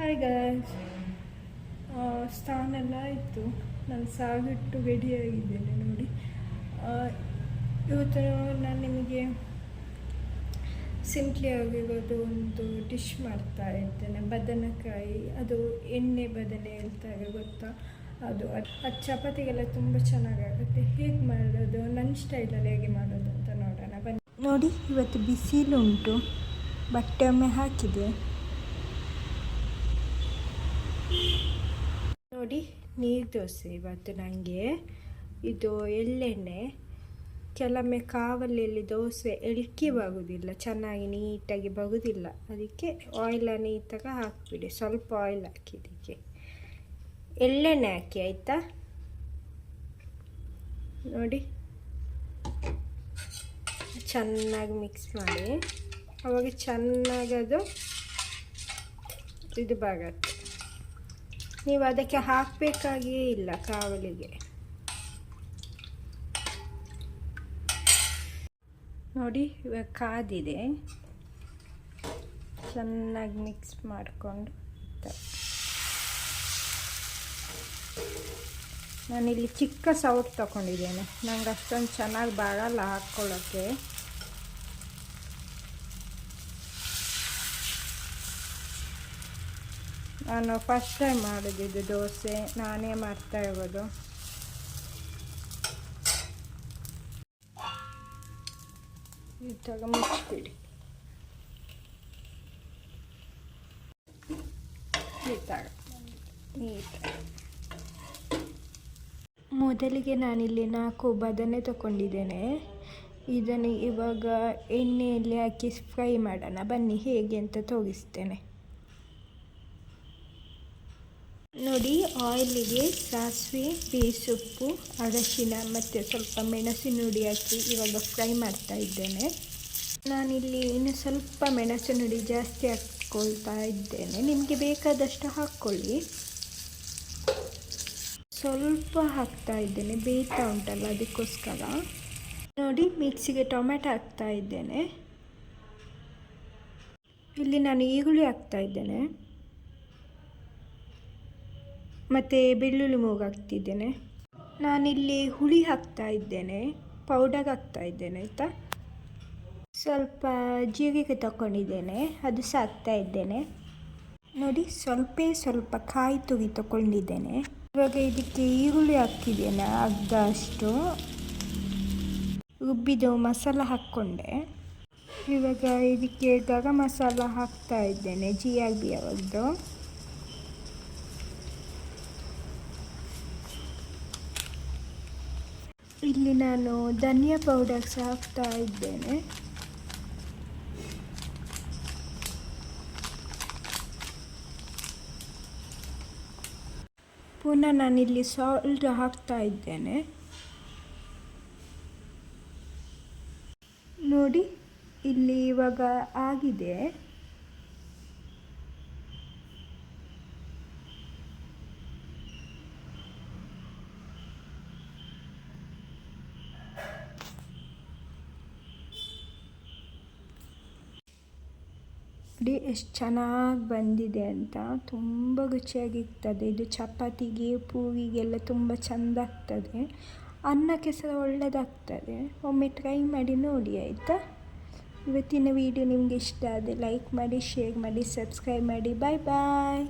Hi guys ಸ್ನಾನ ಎಲ್ಲ ಆಯಿತು. ನಾನು ಸಾಗಿಟ್ಟು ರೆಡಿಯಾಗಿದ್ದೇನೆ ನೋಡಿ. ಇವತ್ತು ನಾನು ನಿಮಗೆ ಸಿಂಪ್ಲಿ ಆಗಿರೋದು ಒಂದು ಡಿಶ್ ಮಾಡ್ತಾ ಇದ್ದೇನೆ ಬದನೆಕಾಯಿ, ಅದು ಎಣ್ಣೆ ಬದನೆ ಹೇಳ್ತಾರೆ ಗೊತ್ತಾ? ಅದು ಅದು ಅದು ಚಪಾತಿಗೆಲ್ಲ ತುಂಬ ಚೆನ್ನಾಗಾಗುತ್ತೆ. ಹೇಗೆ ಮಾಡೋದು? ನನ್ನ ಸ್ಟೈಲಲ್ಲಿ ಹೇಗೆ ಮಾಡೋದು ಅಂತ ನೋಡೋಣ. ಬನ್ನಿ. ನೋಡಿ, ಇವತ್ತು ಬಿಸಿಲುಂಟು. ಬಟ್ಟೆ ಒಮ್ಮೆ ಹಾಕಿದೆ. ನೋಡಿ ನೀರು ದೋಸೆ ಇವತ್ತು ನನಗೆ. ಇದು ಎಳ್ಳೆಣ್ಣೆ. ಕೆಲವೊಮ್ಮೆ ಕಾವಲಿಯಲ್ಲಿ ದೋಸೆ ಎಳ್ಕಿ ಬಗುದಿಲ್ಲ, ಚೆನ್ನಾಗಿ ನೀಟಾಗಿ ಬಗುದಿಲ್ಲ. ಅದಕ್ಕೆ ಆಯಿಲ ನೀಟಾಗ ಹಾಕಿಬಿಡಿ. ಸ್ವಲ್ಪ ಆಯಿಲ್ ಹಾಕಿ ಇದಕ್ಕೆ. ಎಳ್ಳೆಣ್ಣೆ ಹಾಕಿ, ಆಯಿತಾ? ನೋಡಿ. ಚೆನ್ನಾಗಿ ಮಿಕ್ಸ್ ಮಾಡಿ. ಅವಾಗ ಚೆನ್ನಾಗಿ ಅದು ಇದು ಬಾಗತ್ತೆ ನೀವು ಅದಕ್ಕೆ ಹಾಕಬೇಕಾಗಿಯೇ ಇಲ್ಲ ಕಾವಲಿಗೆ. ನೋಡಿ, ಇವಾಗ ಕಾದಿದೆ. ಚೆನ್ನಾಗಿ ಮಿಕ್ಸ್ ಮಾಡಿಕೊಂಡು ನಾನಿಲ್ಲಿ ಚಿಕ್ಕ ಸೌಟ್ ತಗೊಂಡಿದ್ದೇನೆ. ನಂಗೆ ಅಷ್ಟೊಂದು ಚೆನ್ನಾಗಿ ಬಾಗಲ್ಲ ಹಾಕ್ಕೊಳ್ಳೋಕ್ಕೆ. ನಾನು ಫಸ್ಟ್ ಟೈಮ್ ಮಾಡಿದ್ದು ದೋಸೆ, ನಾನೇ ಮಾಡ್ತಾ ಇರೋದು. ಈ ಮುಚ್ಚಿಬಿಡಿ. ಮೊದಲಿಗೆ ನಾನಿಲ್ಲಿ ನಾಲ್ಕು ಬದನೆ ತಗೊಂಡಿದ್ದೇನೆ. ಇದನ್ನು ಇವಾಗ ಎಣ್ಣೆಯಲ್ಲಿ ಹಾಕಿ ಫ್ರೈ ಮಾಡೋಣ. ಬನ್ನಿ, ಹೇಗೆ ಅಂತ ತೋರಿಸ್ತೇನೆ. ನೋಡಿ, ಆಯಿಲಿಗೆ ಸಾಸಿವೆ, ಬೇಸೊಪ್ಪು, ಅರಶಿನ ಮತ್ತು ಸ್ವಲ್ಪ ಮೆಣಸಿನ ಹುಡಿ ಹಾಕಿ ಇವಾಗ ಫ್ರೈ ಮಾಡ್ತಾ ಇದ್ದೇನೆ. ನಾನಿಲ್ಲಿ ಇನ್ನು ಸ್ವಲ್ಪ ಮೆಣಸಿನ ಹುಡಿ ಜಾಸ್ತಿ ಹಾಕ್ಕೊಳ್ತಾ ಇದ್ದೇನೆ. ನಿಮಗೆ ಬೇಕಾದಷ್ಟು ಹಾಕ್ಕೊಳ್ಳಿ. ಸ್ವಲ್ಪ ಹಾಕ್ತಾ ಇದ್ದೇನೆ. ಬೇಯ್ತಾ ಉಂಟಲ್ಲ, ಅದಕ್ಕೋಸ್ಕರ. ನೋಡಿ, ಮಿಕ್ಸಿಗೆ ಟೊಮೆಟೊ ಹಾಕ್ತಾ ಇದ್ದೇನೆ. ಇಲ್ಲಿ ನಾನು ಈರುಳ್ಳಿ ಹಾಕ್ತಾ ಇದ್ದೇನೆ. ಮತ್ತು ಬೆಳ್ಳುಳ್ಳಿ ಮೂಗು ಹಾಕ್ತಿದ್ದೇನೆ. ನಾನಿಲ್ಲಿ ಹುಳಿ ಹಾಕ್ತಾ ಇದ್ದೇನೆ. ಪೌಡರ್ ಹಾಕ್ತಾ ಇದ್ದೇನೆ, ಆಯಿತಾ? ಸ್ವಲ್ಪ ಜೀರಿಗೆ ತಗೊಂಡಿದ್ದೇನೆ ಅದು ಸಹ ಹಾಕ್ತಾ ಇದ್ದೇನೆ. ನೋಡಿ, ಸ್ವಲ್ಪ ಸ್ವಲ್ಪ ಕಾಯಿ ತುರಿ ತಗೊಂಡಿದ್ದೇನೆ ಇವಾಗ ಇದಕ್ಕೆ ಈರುಳ್ಳಿ ಹಾಕಿದ್ದೇನೆ ಅರ್ಧ ಅಷ್ಟು ರುಬ್ಬಿದ ಮಸಾಲ ಹಾಕ್ಕೊಂಡೆ. ಇವಾಗ ಇದಕ್ಕೆ ಗರಂ ಮಸಾಲ ಹಾಕ್ತಾ ಇದ್ದೇನೆ ಜಿ ಆರ್ ಬಿ ಅವರದ್ದು. ಇಲ್ಲಿ ನಾನು ಧನಿಯಾ ಪೌಡರ್ ಹಾಕ್ತಾ ಇದ್ದೇನೆ. ಪುನಃ ನಾನಿಲ್ಲಿ ಸಾಲ್ಟ್ ಹಾಕ್ತಾ ಇದ್ದೇನೆ. ನೋಡಿ, ಇಲ್ಲಿ ಇವಾಗ ಆಗಿದೆ. ನೋಡಿ ಎಷ್ಟು ಚೆನ್ನಾಗಿ ಬಂದಿದೆ ಅಂತ ತುಂಬ ರುಚಿಯಾಗಿರ್ತದೆ. ಇದು ಚಪಾತಿಗೆ, ಪೂರಿಗೆಲ್ಲ ತುಂಬ ಚೆಂದ ಆಗ್ತದೆ ಅನ್ನಕ್ಕೆ ಸಹ ಒಳ್ಳೆಯದಾಗ್ತದೆ ಒಮ್ಮೆ ಟ್ರೈ ಮಾಡಿ ನೋಡಿ, ಆಯಿತಾ? ಇವತ್ತಿನ ವಿಡಿಯೋ ನಿಮಗೆ ಇಷ್ಟ ಆದರೆ ಲೈಕ್ ಮಾಡಿ ಶೇರ್ ಮಾಡಿ ಸಬ್ಸ್ಕ್ರೈಬ್ ಮಾಡಿ. ಬಾಯ್ ಬಾಯ್